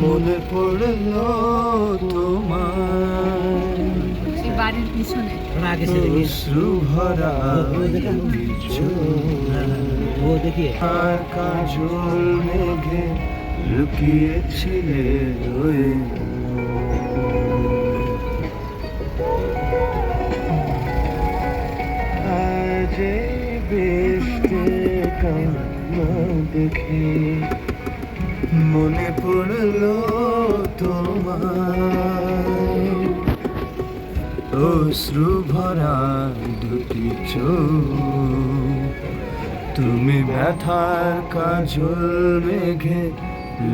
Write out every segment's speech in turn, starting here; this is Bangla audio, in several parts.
মনে পড়ল তোমার ভরা আর কাজল মেঘে লুকিয়েছিলে ওই আজ এই বৃষ্টি দেখে মনে পড়ল তোমার অশ্রু ভরা দুটি চোখ। তুমি ব্যথার কাজল মেঘে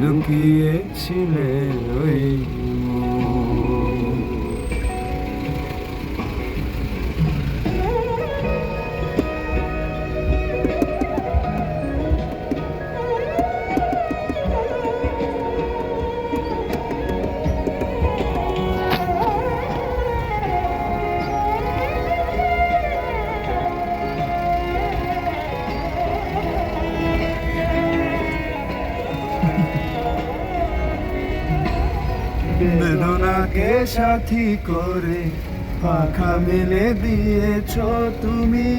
লুকিয়েছিলে ওই বেদনাকে সাথী করে পাখা মেলে দিয়েছ তুমি।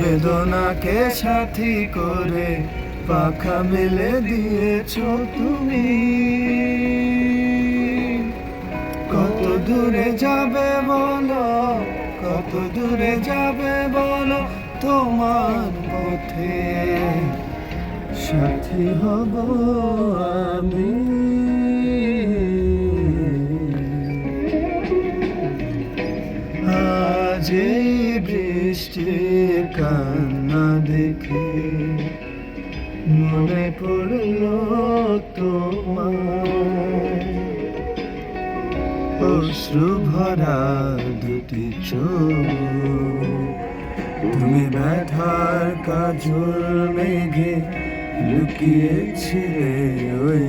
বেদনাকে সাথী করে পাখা মেলে দিয়েছ তুমি। কত দূরে যাবে বলো, কত দূরে যাবে বলো তোমার পথে। সাথী হব আমি। আজ বৃষ্টির কান্না দেখে মনে পড়ল অশ্রু ভরা দুটি তুমি ব্যথার কাজল মেঘে লুকিয়েছিলে ওই